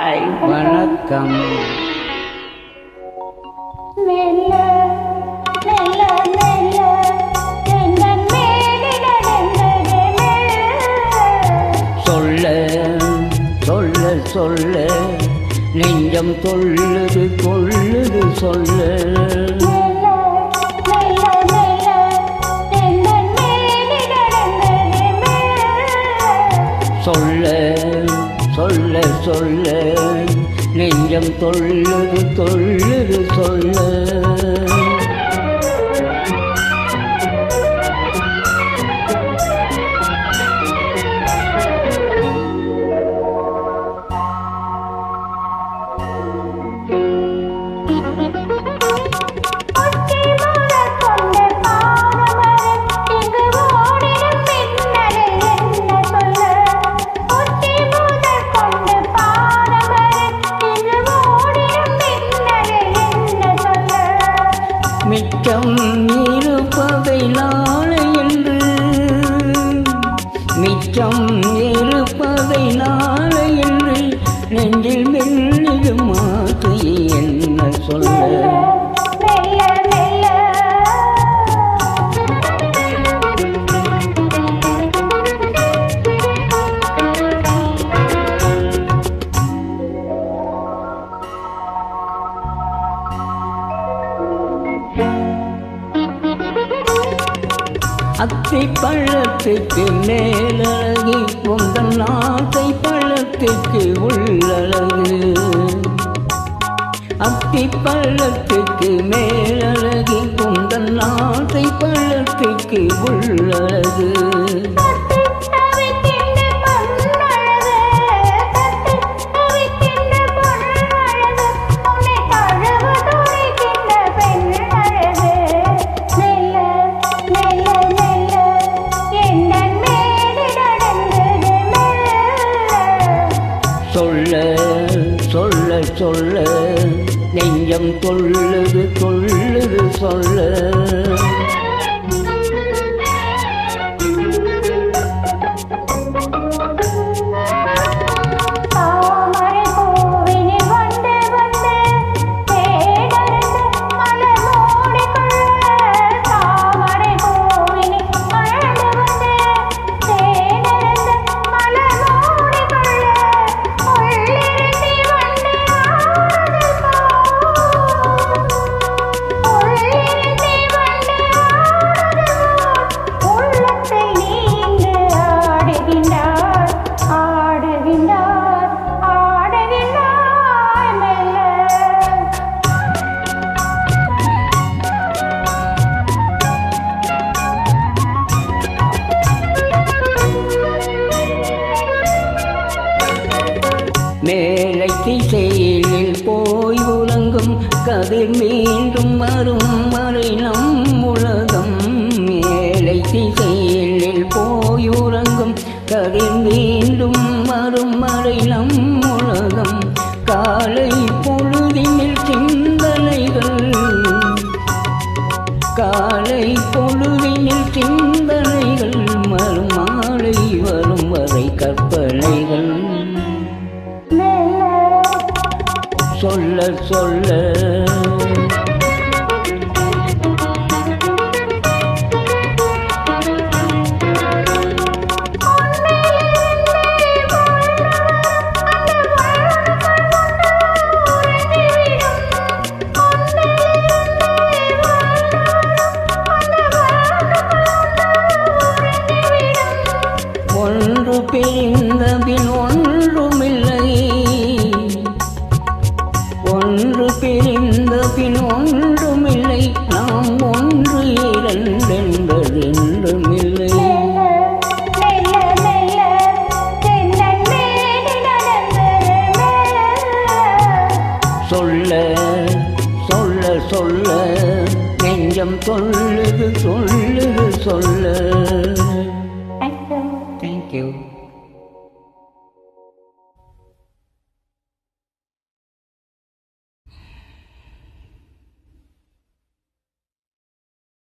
பாய் வணக்கம். சொல்ல சொல்ல சொல்ல நெஞ்சம் சொல்லுது கொள்ளுது சொல்ல. சொல்ல சொல்ல சொல்ல. நெஞ்சம் தொல்லுது தொல்லுது சொல்ல. நிஜம் இருப்பவை நாளை என்று. மிச்சம் இரு அத்தை பழத்திற்கு மேலழகு உங்கள் நாட்டை பழத்திற்கு உள்ளழகு. அத்தி பழத்திற்கு மேலழகு உங்கள் நாட்டை பழத்திற்கு உள்ளழகு. சொல்ல. நெஞ்சம் கொள்ளுது கொள்ளுது சொல்ல. மேலைக்கு செயலில் போய் உலங்கும் கதிர் மீண்டும் வரும் வரை நம் உலகம் மேலைக்கு சொல்ல சொல்ல. நெஞ்சம் சொல்லுது சொல்லுது சொல்ல. தேங்க்யூ